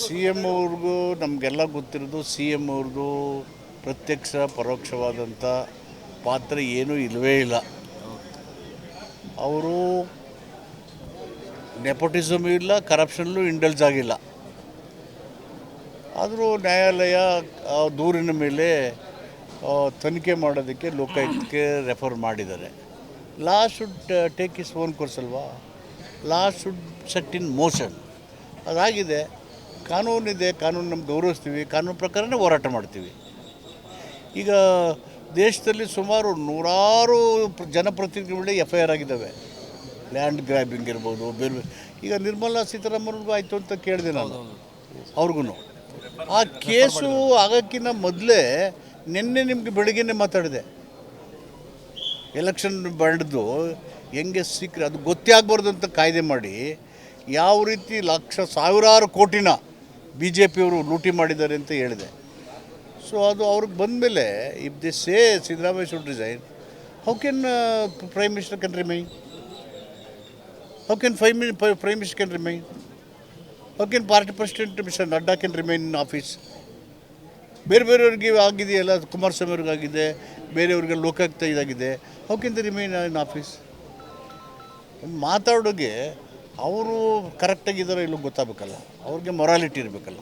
C M ಅವ್ರಿಗೂ ನಮಗೆಲ್ಲ ಗೊತ್ತಿರೋದು ಸಿ ಎಂ ಅವ್ರದ್ದು ಪ್ರತ್ಯಕ್ಷ ಪರೋಕ್ಷವಾದಂಥ ಪಾತ್ರ ಏನೂ ಇಲ್ಲವೇ ಇಲ್ಲ. ಅವರು ನೆಪೋಟಿಸಮ್ ಇಲ್ಲ ಕರಪ್ಷನ್ಲು ಇಂಡಲ್ಸ್ ಆಗಿಲ್ಲ. ಆದರೂ ನ್ಯಾಯಾಲಯ ದೂರಿನ ಮೇಲೆ ತನಿಖೆ ಮಾಡೋದಕ್ಕೆ ಲೋಕಾಯುಕ್ತಕ್ಕೆ ರೆಫರ್ ಮಾಡಿದ್ದಾರೆ. Law should take its own course ಅಲ್ವಾ? Law should set in motion ಅದಾಗಿದೆ. ಕಾನೂನಿದೆ ಕಾನೂನು ನಮ್ಗೆ ಗೌರವಿಸ್ತೀವಿ ಕಾನೂನು ಪ್ರಕಾರನೇ ಹೋರಾಟ ಮಾಡ್ತೀವಿ. ಈಗ ದೇಶದಲ್ಲಿ ಸುಮಾರು ನೂರಾರು ಪ್ರ- ಜನಪ್ರತಿನಿಧಿಗಳು ಎಫ್ ಐ ಆರ್ ಆಗಿದ್ದಾವೆ. ಲ್ಯಾಂಡ್ ಗ್ರ್ಯಾಬಿಂಗ್ ಇರ್ಬೋದು ಬೇರೆ ಬೇರೆ. ಈಗ ನಿರ್ಮಲಾ ಸೀತಾರಾಮನ್ಗೂ ಆಯಿತು ಅಂತ ಕೇಳಿದೆ ನಾನು. ಅವ್ರಿಗೂ ಆ ಕೇಸು ಆಗೋಕ್ಕಿಂತ ಮೊದಲೇ ನಿನ್ನೆ ನಿಮಗೆ ಬೆಳಿಗ್ಗೆನೆ ಮಾತಾಡಿದೆ. ಎಲೆಕ್ಷನ್ ಬಂಡ್ದು ಹೆಂಗೆ ಸಿಕ್ಕರೆ ಅದು ಗೊತ್ತೇ ಆಗ್ಬಾರ್ದು ಅಂತ ಕಾಯ್ದೆ ಮಾಡಿ ಯಾವ ರೀತಿ ಲಕ್ಷ ಸಾವಿರಾರು ಕೋಟಿನ ಬಿ ಜೆ ಪಿಯವರು ಲೂಟಿ ಮಾಡಿದ್ದಾರೆ ಅಂತ ಹೇಳಿದೆ. ಸೊ ಅದು ಅವ್ರಿಗೆ ಬಂದಮೇಲೆ if they say Siddaramaiah should resign how can prime minister can remain how can five mini prime minister can remain how can party president mister Nadda can remain in office ಬೇರೆ ಬೇರೆಯವ್ರಿಗೆ ಆಗಿದೆಯಲ್ಲ ಕುಮಾರಸ್ವಾಮಿ ಅವ್ರಿಗೆ ಆಗಿದೆ, ಬೇರೆಯವ್ರಿಗೆ ಲೋಕಾಯುಕ್ತ ಇದಾಗಿದೆ how can the remain in office ಮಾತಾಡೋಗೆ ಅವರು ಕರೆಕ್ಟಾಗಿದ್ದಾರೋ ಇಲ್ಲೋ ಗೊತ್ತಾಗಬೇಕಲ್ಲ. ಅವ್ರಿಗೆ ಮೊರಾಲಿಟಿ ಇರಬೇಕಲ್ಲ.